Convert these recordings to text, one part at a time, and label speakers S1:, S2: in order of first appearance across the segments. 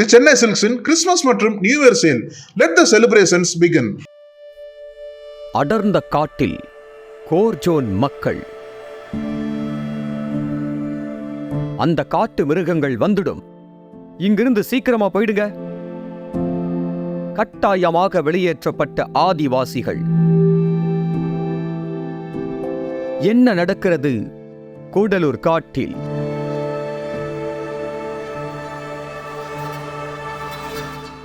S1: தி சென்னை சில்க்ஸின் கிறிஸ்மஸ் மற்றும் new year sale. Let the celebrations begin
S2: அடர்ந்த காட்டில் கோர்ஜோன் மக்கள். அந்த காட்டு மிருகங்கள் வந்துடும். இங்கிருந்து சீக்கிரமா போயிடுங்க. கட்டாயமாக வெளியேற்றப்பட்ட ஆதிவாசிகள். என்ன நடக்கிறது? கூடலூர் காட்டில்.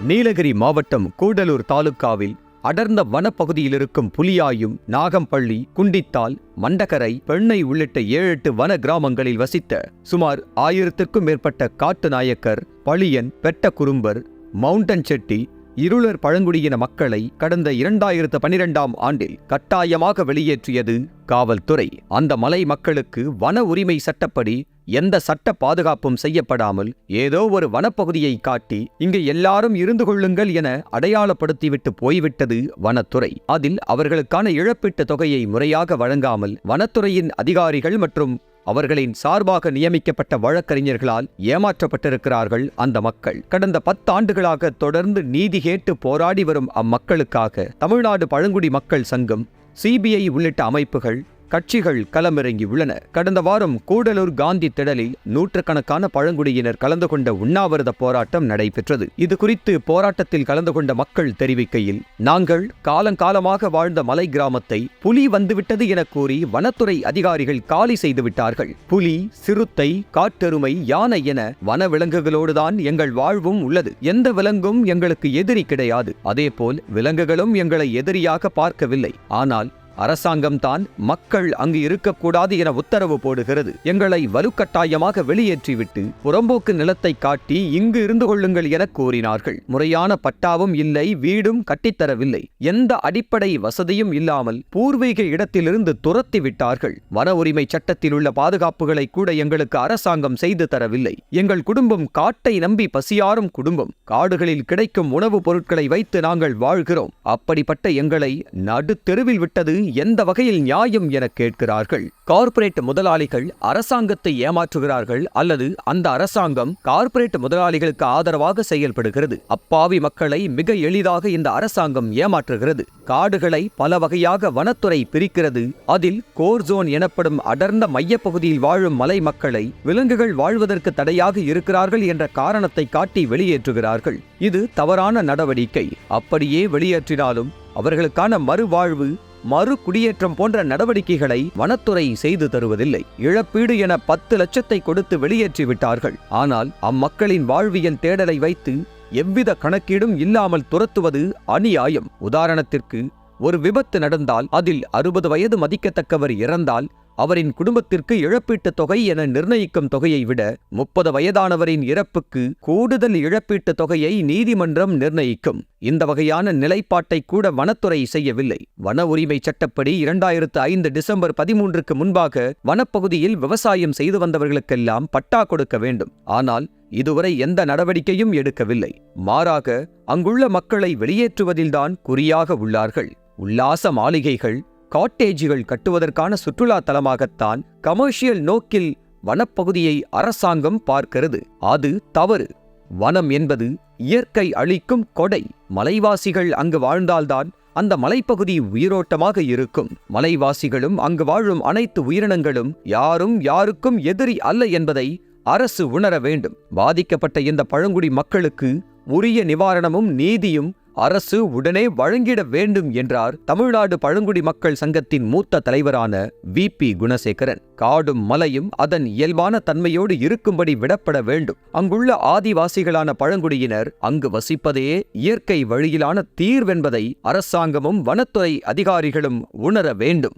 S2: நீலகிரி மாவட்டம் கூடலூர் தாலுகாவில் அடர்ந்த வனப்பகுதியில் இருக்கும் புலியாயும் நாகம்பள்ளி குண்டித்தால் மண்டகரை பெண்ணை உள்ளிட்ட ஏழு எட்டு வன கிராமங்களில் வசித்த சுமார் ஆயிரத்திற்கும் மேற்பட்ட காட்டு நாயக்கர் பளியன் பெட்ட குறும்பர் மவுண்டன் செட்டி இருளர் பழங்குடியின மக்களை கடந்த இரண்டாயிரத்து பனிரெண்டாம் ஆண்டில் கட்டாயமாக வெளியேற்றியது காவல்துறை. அந்த மலை மக்களுக்கு வன உரிமை சட்டப்படி எந்த சட்ட பாதுகாப்பும் செய்யப்படாமல் ஏதோ ஒரு வனப்பகுதியை காட்டி இங்கு எல்லாரும் இருந்து கொள்ளுங்கள் என அடையாளப்படுத்திவிட்டு போய்விட்டது வனத்துறை. அதில் அவர்களுக்கான இழப்பீட்டு தொகையை முறையாக வழங்காமல் வனத்துறையின் அதிகாரிகள் மற்றும் அவர்களின் சார்பாக நியமிக்கப்பட்ட வழக்கறிஞர்களால் ஏமாற்றப்பட்டிருக்கிறார்கள் அந்த மக்கள். கடந்த பத்தாண்டுகளாக தொடர்ந்து நீதி கேட்டு போராடி வரும் அம்மக்களுக்காக தமிழ்நாடு பழங்குடி மக்கள் சங்கம் சிபிஐ உள்ளிட்ட அமைப்புகள் கட்சிகள் களமிறங்கி உள்ளன. கடந்த வாரம் கூடலூர் காந்தி திடலில் நூற்றுக்கணக்கான பழங்குடியினர் கலந்து கொண்ட உண்ணாவிரத போராட்டம் நடைபெற்றது. இது குறித்து போராட்டத்தில் கலந்து கொண்ட மக்கள் தெரிவிக்கையில் நாங்கள் காலங்காலமாக வாழ்ந்த மலை கிராமத்தை புலி வந்துவிட்டது என கூறி வனத்துறை அதிகாரிகள் காலி செய்துவிட்டார்கள் புலி சிறுத்தை காட்டெருமை யானை என வன விலங்குகளோடுதான் எங்கள் வாழ்வும் உள்ளது. எந்த விலங்கும் எங்களுக்கு எதிரி கிடையாது. அதேபோல் விலங்குகளும் எங்களை எதிரியாக பார்க்கவில்லை. ஆனால் அரசாங்கம்தான் மக்கள் அங்கு இருக்கக்கூடாது என உத்தரவு போடுகிறது. எங்களை வலுக்கட்டாயமாக வெளியேற்றிவிட்டு புறம்போக்கு நிலத்தை காட்டி இங்கு இருந்து கொள்ளுங்கள் என கூறினார்கள். முறையான பட்டாவும் இல்லை வீடும் கட்டித்தரவில்லை. எந்த அடிப்படை வசதியும் இல்லாமல் பூர்வீக இடத்திலிருந்து துரத்தி விட்டார்கள். வன உரிமை சட்டத்தில் உள்ள பாதுகாப்புகளை கூட எங்களுக்கு அரசாங்கம் செய்து தரவில்லை. எங்கள் குடும்பம் காட்டை நம்பி பசியாரும் குடும்பம். காடுகளில் கிடைக்கும் உணவுப் பொருட்களை வைத்து நாங்கள் வாழ்கிறோம். அப்படிப்பட்ட எங்களை நடுத்தெருவில் விட்டது எந்த வகையில் நியாயம் என கேட்கிறார்கள்? கார்ப்பரேட் முதலாளிகள் அரசாங்கத்தை ஏமாற்றுகிறார்கள் அல்லது அந்த அரசாங்கம் கார்ப்பரேட் முதலாளிகளுக்கு ஆதரவாக செயல்படுகிறது? அப்பாவி மக்களை மிக எளிதாக இந்த அரசாங்கம் ஏமாற்றுகிறது. காடுகளை பல வகையாக வனத்துறை பிரிக்கிறது. அதில் கோர் ஜோன் எனப்படும் அடர்ந்த மையப்பகுதியில் வாழும் மலை மக்களை விலங்குகள் வாழ்வதற்கு தடையாக இருக்கிறார்கள் என்ற காரணத்தை காட்டி வெளியேற்றுகிறார்கள். இது தவறான நடவடிக்கை. அப்படியே வெளியேற்றினாலும் அவர்களுக்கான மறுவாழ்வு மறு குடியேற்றம் போன்ற நடவடிக்கைகளை வனத்துறை செய்து தருவதில்லை. இழப்பீடு என பத்து லட்சத்தை கொடுத்து வெளியேற்றி விட்டார்கள். ஆனால் அம்மக்களின் வாழ்வியல் தேடலை வைத்து எவ்வித கணக்கீடும் இல்லாமல் துரத்துவது அநியாயம். உதாரணத்திற்கு ஒரு விபத்து நடந்தால் அதில் அறுபது வயது மதிக்கத்தக்கவர் இறந்தால் அவரின் குடும்பத்திற்கு இழப்பீட்டுத் தொகை என நிர்ணயிக்கும் தொகையை விட முப்பது வயதானவரின் இறப்புக்கு கூடுதல் இழப்பீட்டுத் தொகையை நீதிமன்றம் நிர்ணயிக்கும். இந்த வகையான நிலைப்பாட்டை கூட வனத்துறை செய்யவில்லை. வன உரிமை சட்டப்படி இரண்டாயிரத்து ஐந்து டிசம்பர் பதிமூன்றுக்கு முன்பாக வனப்பகுதியில் விவசாயம் செய்து வந்தவர்களுக்கெல்லாம் பட்டா கொடுக்க வேண்டும். ஆனால் இதுவரை எந்த நடவடிக்கையும் எடுக்கவில்லை. மாறாக அங்குள்ள மக்களை வெளியேற்றுவதில்தான் குறியாக உள்ளார்கள். உல்லாச மாளிகைகள் காட்டேஜுகள் கட்டுவதற்கான சுற்றுலா தலமாகத்தான் கமர்ஷியல் நோக்கில் வனப்பகுதியை அரசாங்கம் பார்க்கிறது. அது தவறு. வனம் என்பது இயற்கை அளிக்கும் கொடை. மலைவாசிகள் அங்கு வாழ்ந்தால்தான் அந்த மலைப்பகுதி உயிரோட்டமாக இருக்கும். மலைவாசிகளும் அங்கு வாழும் அனைத்து உயிரினங்களும் யாரும் யாருக்கும் எதிரி அல்ல என்பதை அரசு உணர வேண்டும். பாதிக்கப்பட்ட இந்த பழங்குடி மக்களுக்கு உரிய நிவாரணமும் நீதியும் அரசு உடனே வழங்கிட வேண்டும் என்றார் தமிழ்நாடு பழங்குடி மக்கள் சங்கத்தின் மூத்த தலைவரான வி பி குணசேகரன். காடும் மலையும் அதன் இயல்பான தன்மையோடு இருக்கும்படி விடப்பட வேண்டும். அங்குள்ள ஆதிவாசிகளான பழங்குடியினர் அங்கு வசிப்பதே இயற்கை வழியிலான தீர்வென்பதை அரசாங்கமும் வனத்துறை அதிகாரிகளும் உணர வேண்டும்.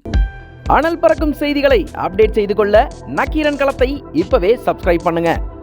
S3: அனல் பறக்கும் செய்திகளை அப்டேட் செய்து கொள்ள நக்கீரன் களத்தை இப்பவே சப்ஸ்கிரைப் பண்ணுங்க.